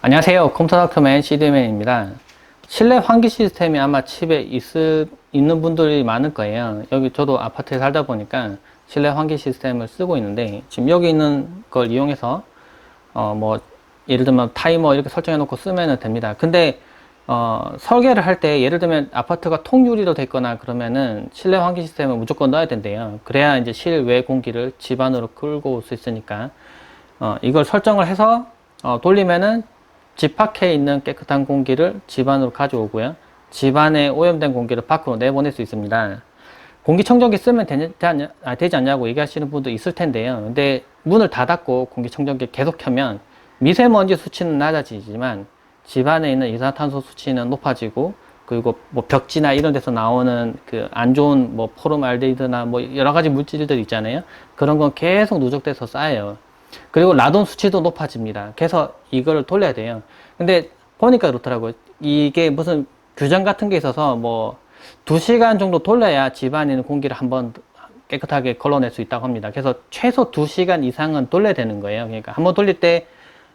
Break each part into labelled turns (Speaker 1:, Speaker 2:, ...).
Speaker 1: 안녕하세요. 컴퓨터닥터맨 CD맨입니다. 실내 환기 시스템이 아마 집에 있을, 있는 분들이 많을 거예요. 여기 저도 아파트에 살다 보니까 실내 환기 시스템을 쓰고 있는데 지금 여기 있는 걸 이용해서 어 뭐 예를 들면 타이머 이렇게 설정해 놓고 쓰면 됩니다. 근데 어 설계를 할 때 예를 들면 아파트가 통유리로 됐거나 그러면은 실내 환기 시스템을 무조건 넣어야 된대요. 그래야 이제 실외 공기를 집 안으로 끌고 올 수 있으니까 어 이걸 설정을 해서 어 돌리면은 집 밖에 있는 깨끗한 공기를 집 안으로 가져오고요. 집 안에 오염된 공기를 밖으로 내보낼 수 있습니다. 공기청정기 쓰면 되지, 않냐, 아, 되지 않냐고 얘기하시는 분도 있을 텐데요. 근데 문을 닫았고 공기청정기 계속 켜면 미세먼지 수치는 낮아지지만 집 안에 있는 이산화탄소 수치는 높아지고 그리고 뭐 벽지나 이런 데서 나오는 그 안 좋은 뭐 포름알데히드나 뭐 여러 가지 물질들 있잖아요. 그런 건 계속 누적돼서 쌓여요. 그리고 라돈 수치도 높아집니다. 그래서 이걸 돌려야 돼요. 근데 보니까 그렇더라고요. 이게 무슨 규정 같은 게 있어서 뭐 두 시간 정도 돌려야 집안에 있는 공기를 한번 깨끗하게 걸러낼 수 있다고 합니다. 그래서 최소 두 시간 이상은 돌려야 되는 거예요. 그러니까 한번 돌릴 때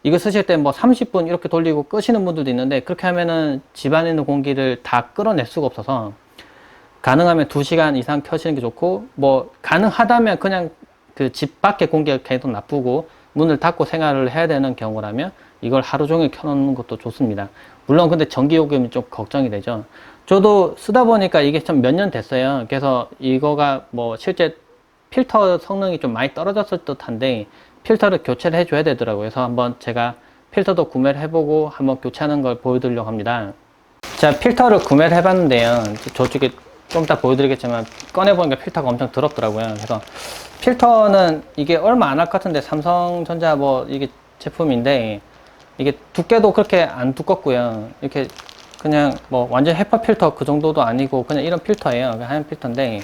Speaker 1: 이거 쓰실 때 뭐 30분 이렇게 돌리고 끄시는 분들도 있는데 그렇게 하면은 집안에 있는 공기를 다 끌어낼 수가 없어서 가능하면 2시간 이상 켜시는 게 좋고 뭐 가능하다면 그냥 그 집 밖에 공기가 계속 나쁘고 문을 닫고 생활을 해야 되는 경우라면 이걸 하루 종일 켜놓는 것도 좋습니다. 물론 근데 전기요금이 좀 걱정이 되죠. 저도 쓰다 보니까 이게 참 몇 년 됐어요. 그래서 이거가 뭐 실제 필터 성능이 좀 많이 떨어졌을 듯한데 필터를 교체를 해줘야 되더라고요. 그래서 한번 제가 필터도 구매를 해보고 한번 교체하는 걸 보여드리려고 합니다. 자, 필터를 구매를 해봤는데요. 저쪽에 좀 이따 보여드리겠지만 꺼내보니까 필터가 엄청 더럽더라고요. 그래서 필터는 이게 얼마 안 할 것 같은데 삼성전자 뭐 이게 제품인데 이게 두께도 그렇게 안 두껍고요. 이렇게 그냥 뭐 완전 헤파 필터 그 정도도 아니고 그냥 이런 필터예요. 하얀 필터인데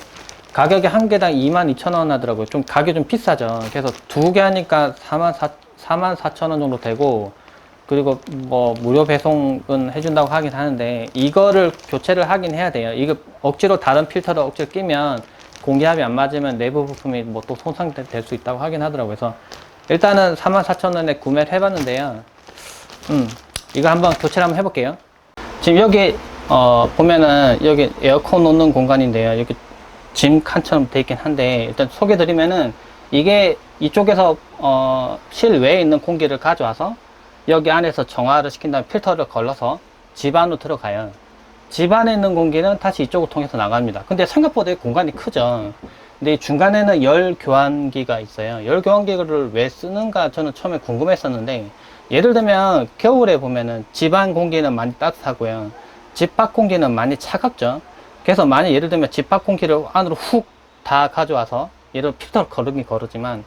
Speaker 1: 가격이 한 개당 22,000원 하더라고요. 좀 가격이 좀 비싸죠. 그래서 두 개 하니까 4만 4, 4만 4천 원 정도 되고 그리고 뭐 무료 배송은 해준다고 하긴 하는데 이거를 교체를 하긴 해야 돼요. 이거 억지로 다른 필터를 억지로 끼면 공기압이 안 맞으면 내부 부품이 뭐 또 손상될 수 있다고 하긴 하더라고요. 그래서 일단은 44,000원에 구매를 해봤는데요. 음, 이거 한번 교체를 한번 해볼게요. 지금 여기 어, 보면은 여기 에어컨 놓는 공간인데요. 여기 짐 칸처럼 돼 있긴 한데 일단 소개드리면은 이게 이쪽에서 어, 실외에 있는 공기를 가져와서 여기 안에서 정화를 시킨 다음에 필터를 걸러서 집 안으로 들어가요. 집 안에 있는 공기는 다시 이쪽을 통해서 나갑니다. 근데 생각보다 공간이 크죠. 근데 이 중간에는 열 교환기가 있어요. 열 교환기를 왜 쓰는가 저는 처음에 궁금했었는데 예를 들면 겨울에 보면은 집안 공기는 많이 따뜻하고요. 집 밖 공기는 많이 차갑죠. 그래서 만약 예를 들면 집 밖 공기를 안으로 훅 다 가져와서 예를 필터를 거르긴 거르지만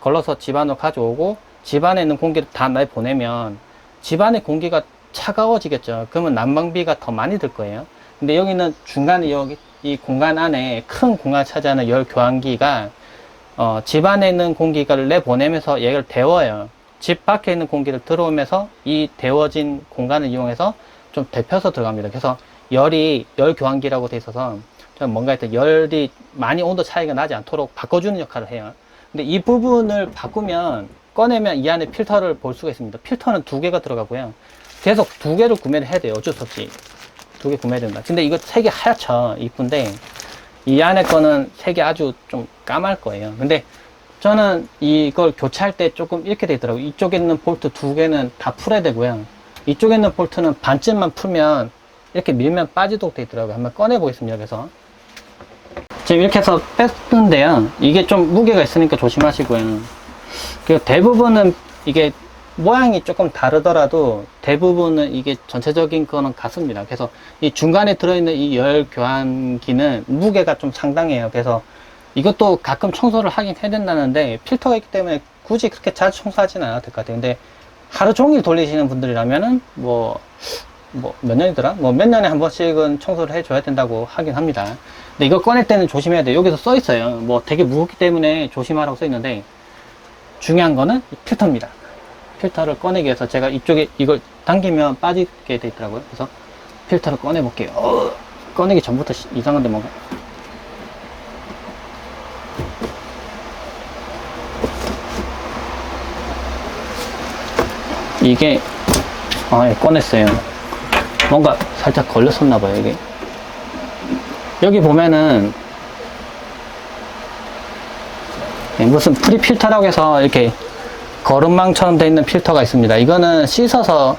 Speaker 1: 걸러서 집 안으로 가져오고 집 안에 있는 공기를 다 내보내면 집 안에 공기가 차가워지겠죠. 그러면 난방비가 더 많이 들 거예요. 근데 여기는 중간에 여기 이 공간 안에 큰 공간을 차지하는 열 교환기가 어, 집 안에 있는 공기를 내보내면서 얘를 데워요. 집 밖에 있는 공기를 들어오면서 이 데워진 공간을 이용해서 좀 데펴서 들어갑니다. 그래서 열이 열 교환기라고 돼 있어서 좀 뭔가 일단 열이 많이 온도 차이가 나지 않도록 바꿔주는 역할을 해요. 근데 이 부분을 바꾸면 꺼내면 이 안에 필터를 볼 수가 있습니다. 필터는 두 개가 들어가고요. 계속 두 개를 구매를 해야 돼요. 어쩔 수 없이. 두 개 구매해야 된다. 근데 이거 세개 하얗죠. 이쁜데 이 안에 거는 세개 아주 좀 까말 거예요. 근데 저는 이걸 교체할 때 조금 이렇게 돼 있더라고요. 이쪽에 있는 볼트 두 개는 다 풀어야 되고요. 이쪽에 있는 볼트는 반쯤만 풀면 이렇게 밀면 빠지도록 돼 있더라고요. 한번 꺼내 보겠습니다. 그래서 지금 이렇게 해서 뺐는데요. 이게 좀 무게가 있으니까 조심하시고요. 그 대부분은 이게 모양이 조금 다르더라도 대부분은 이게 전체적인 거는 같습니다. 그래서 이 중간에 들어있는 이 열 교환기는 무게가 좀 상당해요. 그래서 이것도 가끔 청소를 하긴 해야 된다는데 필터가 있기 때문에 굳이 그렇게 잘 청소하지는 않아도 될 것 같아요. 근데 하루 종일 돌리시는 분들이라면은 뭐, 뭐 몇 년이더라? 뭐 몇 년에 한 번씩은 청소를 해줘야 된다고 하긴 합니다. 근데 이거 꺼낼 때는 조심해야 돼요. 여기서 써 있어요. 뭐 되게 무겁기 때문에 조심하라고 써 있는데 중요한 거는 이 필터입니다. 필터를 꺼내기 위해서 제가 이쪽에 이걸 당기면 빠지게 돼 있더라고요. 그래서 필터를 꺼내 볼게요. 어, 꺼내기 전부터 시- 이상한데 뭔가. 이게 아, 예, 꺼냈어요. 뭔가 살짝 걸렸었나 봐요, 이게. 여기 보면은 예, 무슨 프리 필터라고 해서 이렇게 거름망처럼 되어 있는 필터가 있습니다. 이거는 씻어서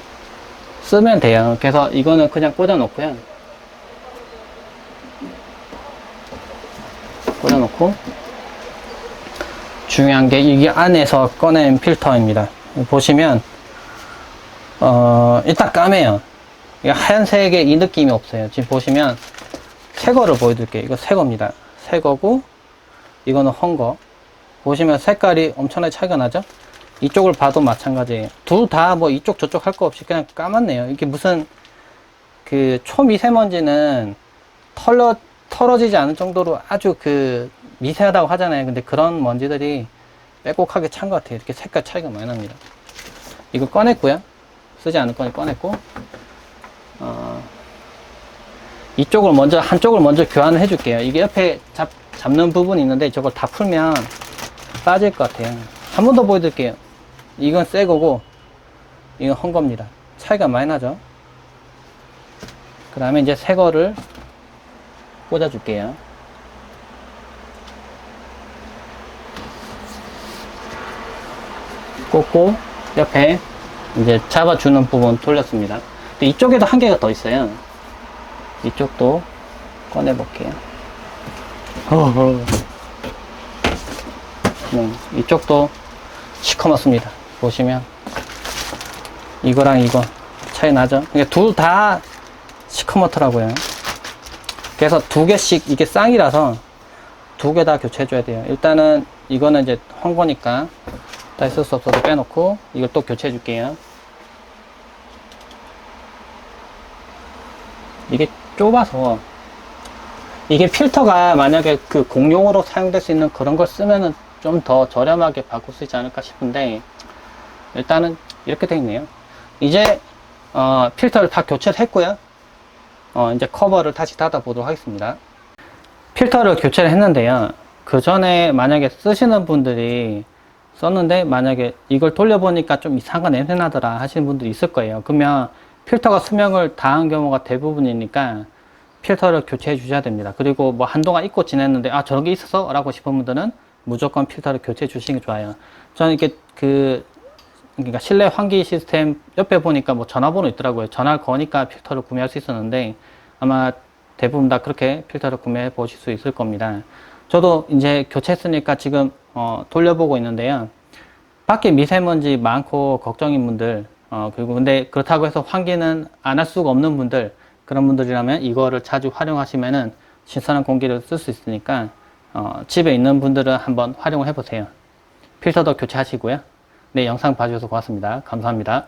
Speaker 1: 쓰면 돼요. 그래서 이거는 그냥 꽂아 놓고요. 꽂아 놓고 중요한 게 이게 안에서 꺼낸 필터입니다. 보시면 어 일단 까매요. 하얀색의 이 느낌이 없어요. 지금 보시면 새 거를 보여드릴게요. 이거 새 겁니다. 새 거고 이거는 헌 거. 보시면 색깔이 엄청나게 차이가 나죠? 이쪽을 봐도 마찬가지예요. 둘 다 뭐 이쪽 저쪽 할 거 없이 그냥 까맣네요. 이게 무슨 그 초미세먼지는 털러 털어지지 않을 정도로 아주 그 미세하다고 하잖아요. 근데 그런 먼지들이 빼곡하게 찬 것 같아요. 이렇게 색깔 차이가 많이 납니다. 이거 꺼냈고요. 쓰지 않을 거니 꺼냈고 어, 이쪽을 먼저 한쪽을 먼저 교환을 해줄게요. 이게 옆에 잡, 잡는 부분이 있는데 저걸 다 풀면 빠질 것 같아요. 한 번 더 보여드릴게요. 이건 새 거고 이건 헌 겁니다. 차이가 많이 나죠? 그 다음에 이제 새 거를 꽂아 줄게요. 꽂고 옆에 이제 잡아주는 부분 돌렸습니다. 근데 이쪽에도 한 개가 더 있어요. 이쪽도 꺼내 볼게요. 어허. 네, 이쪽도 시커멓습니다. 보시면 이거랑 이거 차이 나죠? 이게 둘 다 시커멓더라고요. 그래서 두 개씩 이게 쌍이라서 두 개 다 교체해줘야 돼요. 일단은 이거는 이제 헌 거니까 다시 쓸수 없어서 빼놓고 이걸 또 교체해 줄게요. 이게 좁아서 이게 필터가 만약에 그 공용으로 사용될 수 있는 그런 걸 쓰면은 좀 더 저렴하게 바꿀 수 있지 않을까 싶은데 일단은 이렇게 돼 있네요. 이제 어, 필터를 다 교체를 했고요. 어, 이제 커버를 다시 닫아 보도록 하겠습니다. 필터를 교체를 했는데요. 그 전에 만약에 쓰시는 분들이 썼는데 만약에 이걸 돌려보니까 좀 이상한 냄새 나더라 하시는 분들이 있을 거예요. 그러면 필터가 수명을 다한 경우가 대부분이니까 필터를 교체해 주셔야 됩니다. 그리고 뭐 한동안 잊고 지냈는데 아 저런 게 있어서 라고 싶은 분들은 무조건 필터를 교체해 주시는 게 좋아요. 저는 이렇게 그 그러니까 실내 환기 시스템 옆에 보니까 뭐 전화번호 있더라고요. 전화를 거니까 필터를 구매할 수 있었는데 아마 대부분 다 그렇게 필터를 구매해 보실 수 있을 겁니다. 저도 이제 교체했으니까 지금 어, 돌려보고 있는데요. 밖에 미세먼지 많고 걱정인 분들 어, 그리고 근데 그렇다고 해서 환기는 안 할 수가 없는 분들 그런 분들이라면 이거를 자주 활용하시면은 신선한 공기를 쓸 수 있으니까 어, 집에 있는 분들은 한번 활용을 해보세요. 필터도 교체하시고요. 네, 영상 봐주셔서 고맙습니다. 감사합니다.